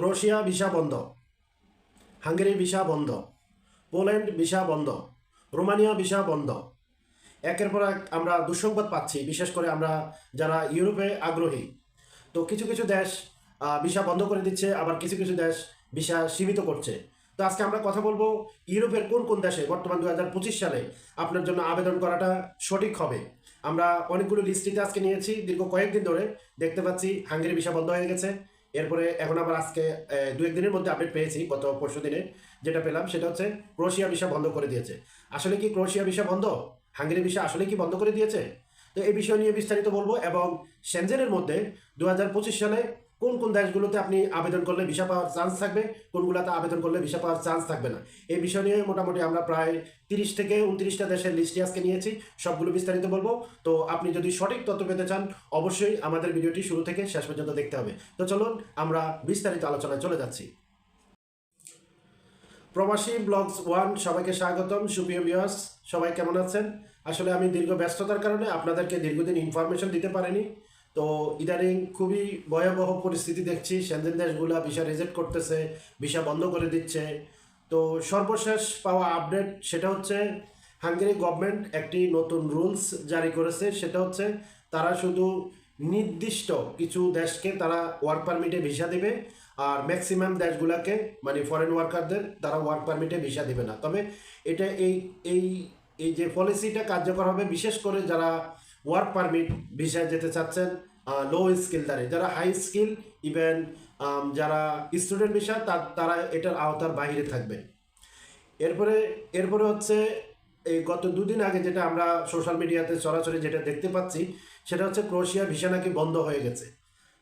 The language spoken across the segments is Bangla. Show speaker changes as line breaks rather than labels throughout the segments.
ক্রোয়েশিয়া ভিসা বন্ধ। হাঙ্গেরি ভিসা বন্ধ। পোল্যান্ড ভিসা বন্ধ। রোমানিয়া ভিসা বন্ধ। একের পর এক আমরা দুঃসংবাদ পাচ্ছি, বিশেষ করে আমরা যারা ইউরোপে আগ্রহী। তো কিছু কিছু দেশ ভিসা বন্ধ করে দিচ্ছে, আবার কিছু কিছু দেশ ভিসা সীমিত করছে। তো আজকে আমরা কথা বলব ইউরোপের কোন কোন দেশে বর্তমান দু হাজার পঁচিশ সালে আপনার জন্য আবেদন করাটা সঠিক হবে। আমরা অনেকগুলো লিস্টিতে আজকে নিয়েছি, দীর্ঘ কয়েকদিন ধরে দেখতে পাচ্ছি হাঙ্গেরি ভিসা বন্ধ হয়ে গেছে। এরপরে এখন আবার আজকে দু একদিনের মধ্যে আপডেট পেয়েছি, গত পরশু দিনে যেটা পেলাম, সেটা হচ্ছে ক্রোশিয়া ভিসা বন্ধ করে দিয়েছে। আসলে কি ক্রোশিয়া ভিসা বন্ধ? হাঙ্গেরি ভিসা আসলে কি বন্ধ করে দিয়েছে? তো এই বিষয় নিয়ে বিস্তারিত বলব এবং সেনজেনের মধ্যে দু হাজার পঁচিশ সালে কোন কোন দেশগুলোতে আপনি আবেদন করলে ভিসা পাওয়ার চান্স থাকবে? কোনগুলোতে আবেদন করলে ভিসা পাওয়ার চান্স থাকবে না? এই বিষয় নিয়ে মোটামুটি আমরা প্রায় তিরিশ থেকে উনত্রিশটা দেশের লিস্টে আজকে নিয়েছি। সবগুলো বিস্তারিত বলব। তো আপনি যদি সঠিক তথ্য পেতে চান, অবশ্যই আমাদের ভিডিওটি শুরু থেকে শেষ পর্যন্ত দেখতে হবে। তো চলুন, আমরা বিস্তারিত আলোচনায় চলে যাচ্ছি। প্রবাসী ব্লগস ওয়ান, সবাইকে স্বাগতম, সুপ্রিয় ভিউয়ার্স সবাই কেমন আছেন? আসলে আমি দীর্ঘ ব্যস্ততার কারণে আপনাদেরকে দীর্ঘদিন ইনফরমেশন দিতে পারিনি। তো ইদানিং খুবই ভয়াবহ পরিস্থিতি দেখছি। সেনজেন দেশগুলা ভিসা রিজেক্ট করতেছে, ভিসা বন্ধ করে দিচ্ছে। তো সর্বশেষ পাওয়া আপডেট সেটা হচ্ছে, হাঙ্গেরি গভর্নমেন্ট একটি নতুন রুলস জারি করেছে। সেটা হচ্ছে, তারা শুধু নির্দিষ্ট কিছু দেশকে তারা ওয়ার্ক পারমিটে ভিসা দেবে আর ম্যাক্সিমাম দেশগুলোকে মানে ফরেন ওয়ার্কারদের তারা ওয়ার্ক পারমিটে ভিসা দেবে না। তবে এটা এই এই এই যে পলিসিটা কার্যকর হবে, বিশেষ করে যারা ওয়ার্ক পারমিট ভিসায় যেতে চাচ্ছেন লো স্কিলদারে যারা হাই স্কিল ইভেন যারা স্টুডেন্ট ভিসা তারা এটার আওতার বাইরে থাকবে। এরপরে এরপরে হচ্ছে, এই গত দুদিন আগে যেটা আমরা সোশ্যাল মিডিয়াতে সরাসরি যেটা দেখতে পাচ্ছি, সেটা হচ্ছে ক্রোশিয়া ভিসা নাকি বন্ধ হয়ে গেছে।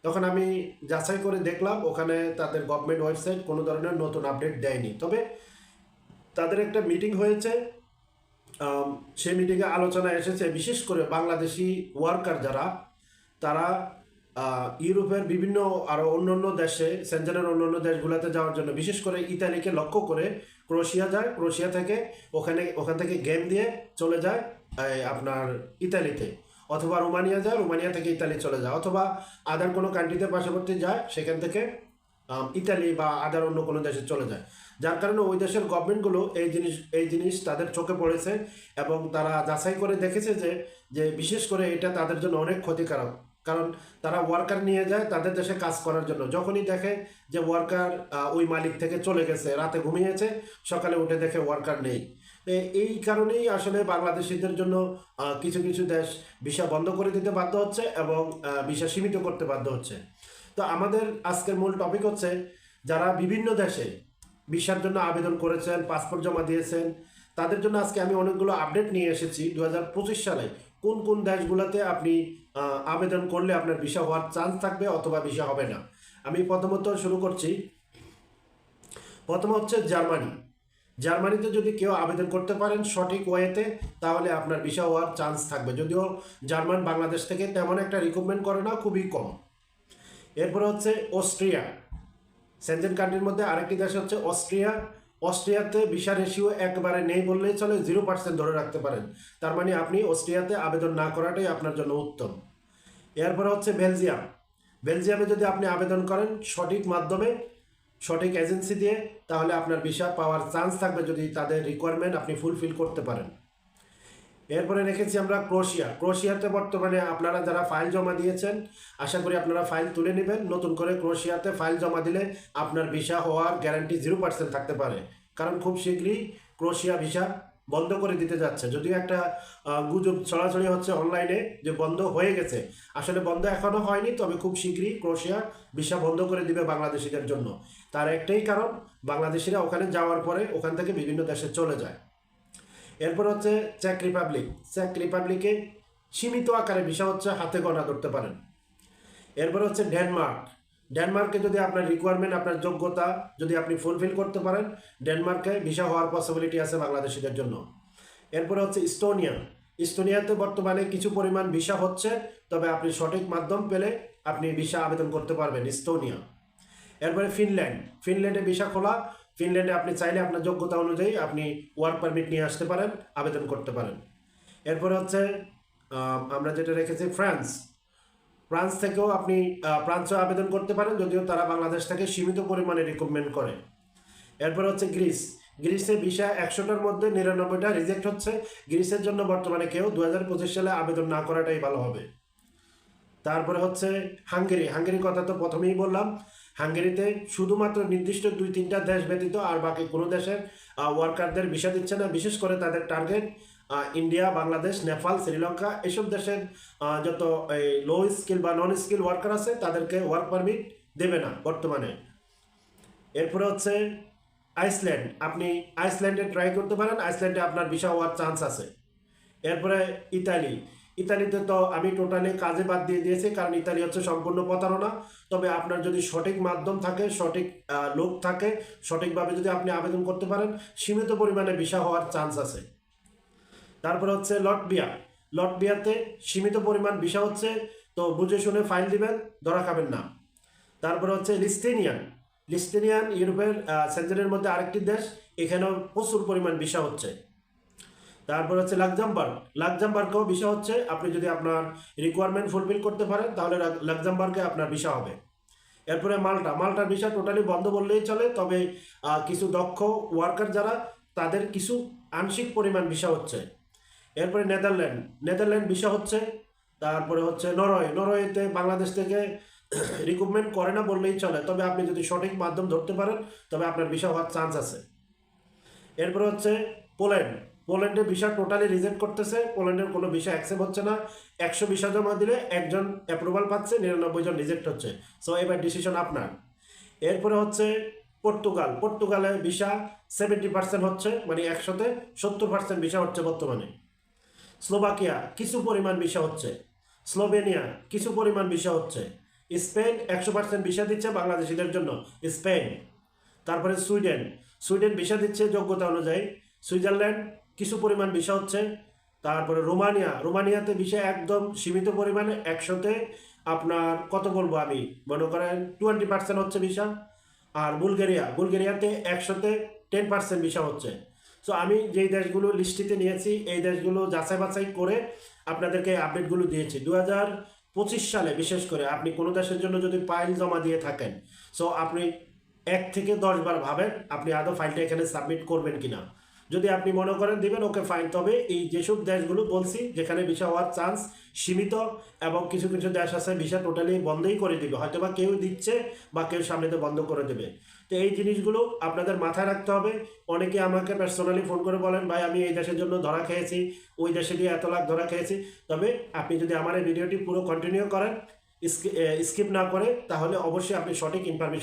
তখন আমি যাচাই করে দেখলাম, ওখানে তাদের গভর্নমেন্ট ওয়েবসাইট কোনো ধরনের নতুন আপডেট দেয়নি। তবে তাদের একটা মিটিং হয়েছে সেই মিটিংয়ে আলোচনা এসেছে, বিশেষ করে বাংলাদেশি ওয়ার্কার যারা, তারা ইউরোপের বিভিন্ন আরও অন্য অন্য দেশে সেন্টারের অন্য অন্য দেশগুলোতে যাওয়ার জন্য, বিশেষ করে ইতালিকে লক্ষ্য করে ক্রোশিয়া যায় ক্রোশিয়া থেকে ওখানে, ওখান থেকে গেম দিয়ে চলে যায় আপনার ইতালিতে। অথবা রোমানিয়া যায়, রোমানিয়া থেকে ইতালি চলে যায়, অথবা আদার কোনো কান্ট্রিতে পার্শ্ববর্তী যায়, সেখান থেকে ইতালি বা আদার অন্য কোনো দেশে চলে যায়। যার কারণে ওই দেশের গভর্নমেন্টগুলো এই জিনিস এই জিনিস তাদের চোখে পড়েছে এবং তারা যাচাই করে দেখেছে যে যে বিশেষ করে এটা তাদের জন্য অনেক ক্ষতিকারক। কারণ তারা ওয়ার্কার নিয়ে যায়, তাদের দেশে কাজ করার জন্য। যখনই দেখে যে ওয়ার্কার ওই মালিক থেকে চলে গেছে, রাতে ঘুমিয়েছে, সকালে উঠে দেখে ওয়ার্কার নেই। এই কারণেই আসলে বাংলাদেশিদের জন্য কিছু কিছু দেশ ভিসা বন্ধ করে দিতে বাধ্য হচ্ছে এবং ভিসা সীমিত করতে বাধ্য হচ্ছে। তো আমাদের আজকের মূল টপিক হচ্ছে যারা বিভিন্ন দেশে ভিসার জন্য আবেদন করেছেন পাসপোর্ট জমা দিয়েছেন, তাদের জন্য আজকে আমি অনেকগুলো আপডেট নিয়ে এসেছি। দু হাজার পঁচিশ সালে কোন কোন দেশগুলোতে আপনি আবেদন করলে আপনার ভিসা হওয়ার চান্স থাকবে অথবা ভিসা হবে না? আমি প্রথমত শুরু করছি। প্রথম হচ্ছে জার্মানি। জার্মানিতে যদি কেউ আবেদন করতে পারেন সঠিক ওয়েতে, তাহলে আপনার ভিসা হওয়ার চান্স থাকবে। যদিও জার্মান বাংলাদেশ থেকে তেমন একটা রিক্রুটমেন্ট করে না, খুবই কম। এরপরে হচ্ছে অস্ট্রিয়া। সেন্টেন কান্ট্রির মধ্যে আরেকটি দেশ হচ্ছে অস্ট্রিয়া। অস্ট্রিয়াতে ভিসা রেশিও একবারে নেই বললেই চলে জিরো পার্সেন্ট ধরে রাখতে পারেন। তার মানে আপনি অস্ট্রিয়াতে আবেদন না করাটাই আপনার জন্য উত্তম। এরপরে হচ্ছে বেলজিয়াম। বেলজিয়ামে যদি আপনি আবেদন করেন সঠিক মাধ্যমে, সঠিক এজেন্সি দিয়ে, তাহলে আপনার ভিসা পাওয়ার চান্স থাকবে যদি তাদের রিকোয়ারমেন্ট আপনি ফুলফিল করতে পারেন। এরপরে রেখেছি আমরা ক্রোশিয়া। ক্রোশিয়াতে বর্তমানে আপনারা যারা ফাইল জমা দিয়েছেন, আশা করি আপনারা ফাইল তুলে নেবেন। নতুন করে ক্রোশিয়াতে ফাইল জমা দিলে আপনার ভিসা হওয়ার গ্যারান্টি জিরো পার্সেন্ট থাকতে পারে। কারণ খুব শীঘ্রই ক্রোশিয়া ভিসা বন্ধ করে দিতে যাচ্ছে। যদিও একটা গুজব ছড়াছড়ি হচ্ছে অনলাইনে যে বন্ধ হয়ে গেছে। আসলে বন্ধ এখনও হয়নি, তবে খুব শীঘ্রই ক্রোশিয়া ভিসা বন্ধ করে দিবে বাংলাদেশিদের জন্য। তার একটাই কারণ, বাংলাদেশিরা ওখানে যাওয়ার পরে ওখান থেকে বিভিন্ন দেশে চলে যায়। এরপর হচ্ছে চেক রিপাবলিক চেক রিপাবলিকে সীমিত আকারে ভিসা হচ্ছে, হাতে গণা ধরতে পারেন। এরপর হচ্ছে ডেনমার্ক ডেনমার্কে যদি আপনার রিকোয়ারমেন্ট আপনার যোগ্যতা যদি আপনি ফুলফিল করতে পারেন ডেনমার্কে ভিসা হওয়ার পসিবিলিটি আছে বাংলাদেশিদের জন্য। এরপরে হচ্ছে ইস্তোনিয়া ইস্তোনিয়াতে বর্তমানে কিছু পরিমাণ ভিসা হচ্ছে, তবে আপনি সঠিক মাধ্যম পেলে আপনি ভিসা আবেদন করতে পারবেন ইস্তোনিয়া এরপরে ফিনল্যান্ড ফিনল্যান্ডে ভিসা খোলা ফিনল্যান্ডে আপনি চাইলে আপনার যোগ্যতা অনুযায়ী আপনি ওয়ার্ক পারমিট নিয়ে আসতে পারেন, আবেদন করতে পারেন। এরপরে হচ্ছে আমরা যেটা রেখেছি ফ্রান্স। ফ্রান্স থেকেও আপনি ফ্রান্সেও আবেদন করতে পারেন, যদিও তারা বাংলাদেশ থেকে সীমিত পরিমাণে রিক্রুটমেন্ট করে। এরপর হচ্ছে গ্রিস। গ্রিসে ভিসা একশোটার মধ্যে নিরানব্বইটা রিজেক্ট হচ্ছে। গ্রিসের জন্য বর্তমানে কেউ দু হাজার পঁচিশ সালে আবেদন না করাটাই ভালো হবে। তারপরে হচ্ছে হাঙ্গেরি। হাঙ্গেরির কথা তো প্রথমেই বললাম। হাঙ্গেরিতে শুধুমাত্র নির্দিষ্ট দুই তিনটা দেশ ব্যতীত আর বাকি কোনো দেশের ওয়ার্কারদের ভিসা দিচ্ছে না। বিশেষ করে তাদের টার্গেট ইন্ডিয়া বাংলাদেশ নেপাল শ্রীলঙ্কা এসব দেশের যত, এই লো স্কিল বা নন স্কিল ওয়ার্কার আছে, তাদেরকে ওয়ার্ক পারমিট দেবে না বর্তমানে। এরপরে হচ্ছে আইসল্যান্ড আপনি আইসল্যান্ডে ট্রাই করতে পারেন। আইসল্যান্ডে আপনার ভিসা হওয়ার চান্স আছে। এরপরে ইতালি ইতালিতে তো আমি টোটালি কাজে বাদ দিয়ে দিয়েছি, কারণ ইতালি হচ্ছে সম্পূর্ণ প্রতারণা। তবে আপনার যদি সঠিক মাধ্যম থাকে, সঠিক লোক থাকে, সঠিকভাবে যদি আপনি আবেদন করতে পারেন, সীমিত পরিমাণে ভিসা হওয়ার চান্স আছে। তারপরে হচ্ছে লটবিয়া লটবিয়াতে সীমিত পরিমাণ ভিসা হচ্ছে, তো বুঝে শুনে ফাইল দিবেন, ধরা খাবেন না। তারপরে হচ্ছে লিস্টেনিয়ান লিস্টেনিয়ান ইউরোপের সেঞ্চুরির মধ্যে আরেকটি দেশ, এখানেও প্রচুর পরিমাণ ভিসা হচ্ছে। তারপর হচ্ছে লাক্সামবার্গ লাক্সামবার্গেও ভিসা হচ্ছে, আপনি যদি আপনার রিকোয়ারমেন্ট ফুলফিল করতে পারেন, তাহলে লাক- লাক্সামবার্গে আপনার ভিসা হবে। এরপরে মাল্টা। মাল্টার ভিসা টোটালি বন্ধ বললেই চলে, তবে কিছু দক্ষ ওয়ার্কার যারা, তাদের কিছু আংশিক পরিমাণ ভিসা হচ্ছে। এরপরে নেদারল্যান্ড। নেদারল্যান্ড ভিসা হচ্ছে, তারপরে হচ্ছে নরওয়ে। নরওয়েতে বাংলাদেশ থেকে রিক্রুটমেন্ট করে না বললেই চলে। তবে আপনি যদি সঠিক মাধ্যম ধরতে পারেন, তবে আপনার ভিসা হওয়ার চান্স আছে। এরপরে হচ্ছে পোল্যান্ড। পোল্যান্ডের ভিসা টোটালি রিজেক্ট করতেছে, পোল্যান্ডের কোনো ভিসা অ্যাকসেপ্ট হচ্ছে না। একশো ভিসা জমা দিলে একজন অ্যাপ্রুভাল পাচ্ছে, নিরানব্বই জন রিজেক্ট হচ্ছে। সো এবার ডিসিশন আপনার। এরপরে হচ্ছে পর্তুগাল। পর্তুগালে ভিসা সেভেন্টি পার্সেন্ট হচ্ছে মানে একশোতে সত্তর পার্সেন্ট ভিসা হচ্ছে বর্তমানে। স্লোভাকিয়া, কিছু পরিমাণ ভিসা হচ্ছে। স্লোভেনিয়া, কিছু পরিমাণ ভিসা হচ্ছে। স্পেন একশো পার্সেন্ট ভিসা দিচ্ছে বাংলাদেশিদের জন্য, স্পেন। তারপরে সুইডেন। সুইডেন ভিসা দিচ্ছে যোগ্যতা অনুযায়ী। সুইজারল্যান্ড কিছু পরিমাণ ভিসা হচ্ছে। তারপরে রোমানিয়া, রোমানিয়াতে ভিসা একদম সীমিত পরিমাণে, একশোতে। আপনার, কত বলব আমি? মনে করেন টোয়েন্টি পার্সেন্ট হচ্ছে ভিসা। আর বুলগেরিয়া, বুলগেরিয়াতে একশোতে টেন পার্সেন্ট ভিসা হচ্ছে। সো আমি যেই দেশগুলো লিস্টিতে নিয়েছি, এই দেশগুলো যাচাই বাছাই করে আপনাদেরকে আপডেটগুলো দিয়েছি। দু হাজার পঁচিশ সালে, বিশেষ করে আপনি কোনো দেশের জন্য যদি ফাইল জমা দিয়ে থাকেন সো আপনি এক থেকে দশ বার ভাবেন আপনি আদৌ ফাইলটা এখানে সাবমিট করবেন কিনা। যদি আপনি মনে করেন দিবেন, ওকে ফাইন তবে এই যেসব দেশগুলো বলছি, যেখানে ভিসা হওয়ার চান্স সীমিত এবং কিছু কিছু দেশ আছে ভিসা টোটালি বন্ধই করে দিবে। হয়তো বা কেউ দিচ্ছে বা কেউ সামনেতে বন্ধ করে দেবে। তো এই জিনিসগুলো আপনাদের মাথায় রাখতে হবে। অনেকে আমাকে পার্সোনালি ফোন করে বলেন, ভাই, আমি এই দেশের জন্য ধরা খেয়েছি, ওই দেশে গিয়ে এত লাখ ধরা খেয়েছি। তবে আপনি যদি আমার এই ভিডিওটি পুরো কন্টিনিউ করেন স্কিপ না করে, তাহলে অবশ্যই আপনি সঠিক ইনফরমেশন